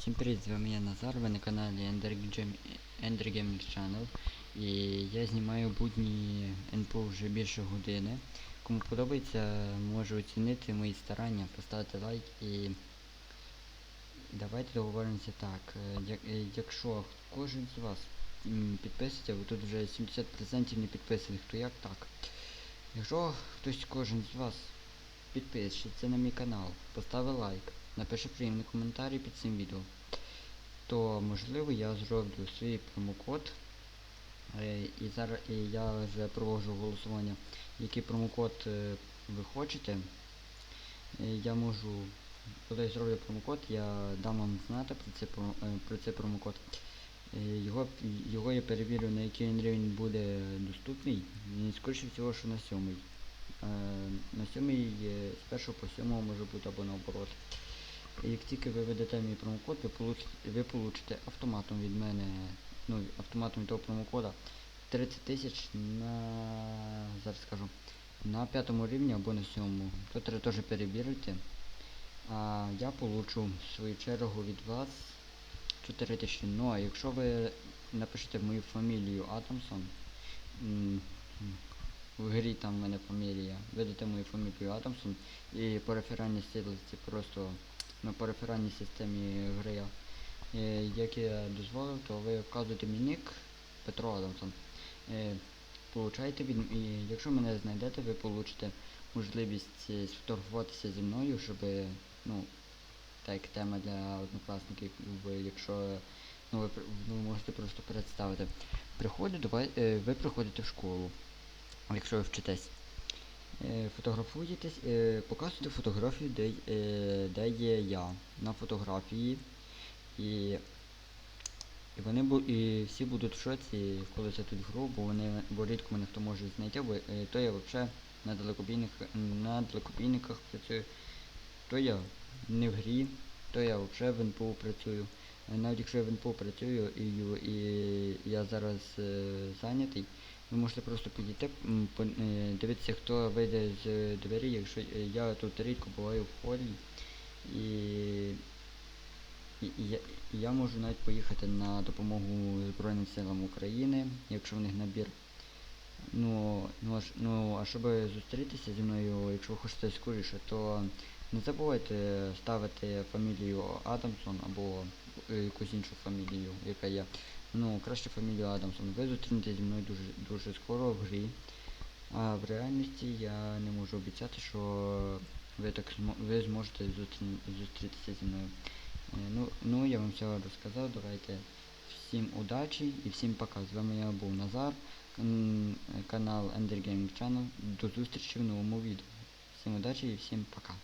Всім привіт, з вами я Назар, ви на каналі Ender Gaming Channel. І я знімаю будні НПО вже більше години. Кому подобається, може оцінити мої старання, поставити лайк і давайте договоримося так. е, е, якщо кожен з вас підписується, бо тут вже 70% не підписаних, то як так? Якщо хтось кожен з вас підпишеться на мій канал, поставить лайк, напише приємний коментар під цим відео, то можливо я зроблю свій промокод. Е, І зараз і я вже проводжу голосування, який промокод е, ви хочете. Е, Я можу, коли я зроблю промокод, я дам вам знати про цей, про, цей промокод. Його, його я перевірю, на який він рівень буде доступний. І скоріше всього, що на сьомий. На сьомий з першого по сьомого може бути або наоборот. Як тільки ви ведете мій промокод, ви получите, ви получите автоматом від мене, ну, автоматом від того промокода 30 тисяч на зараз скажу на п'ятому рівні або на сьомому. То треба теж перевірити. А я получу свою чергу від вас 4 тисячі. Ну а якщо ви напишете мою фамілію Атомсон, в грі там в мене фамілія, видите мою фамілію Атомсон і по реферальній силості просто по реферальній системі гри, е, як я дозволив, то ви вказуєте мій нік Петро Адамсон. Е, Получаєте від і якщо мене знайдете, ви получите можливість е, сфотографуватися зі мною, щоб ну, так тема для однокласників, якщо ну, ви, ви можете просто представити. Приходить, ви приходите в школу, якщо ви вчитесь. Е, Фотографуєтесь, е, показуєте фотографію, де, е, де є я на фотографії. І, і вони і всі будуть в шоці, коли це тут гру, бо вони бо рідко мене хто може знайти, бо то я взагалі на далекобійних на далекобійниках працюю, то я не в грі, то я взагалі в НПУ працюю. Навіть якщо я в НПУ працюю і, і я зараз зайнятий, ви можете просто підійти, е, дивитися, хто вийде з е, двері, якщо е, я тут рідко буваю в холі. І, і, і я, я можу навіть поїхати на допомогу Збройним силам України, якщо в них набір. Ну, ну, а, ну, а щоб зустрітися зі мною, якщо ви хочете скоріше, то не забувайте ставити фамілію Адамсон або якусь іншу фамілію, яка є. Ну, краще фамілію Адамсон. Ви зустрінетеся зі мною дуже, дуже скоро в грі. А в реальності я не можу обіцяти, що ви так ви зможете зустрі- зустрітися зі мною. Е, Ну, ну я вам все розказав. Давайте всім удачі і всім пока. З вами я був Назар, канал Ender Gaming Channel. До зустрічі в новому відео. Всім удачі і всім пока.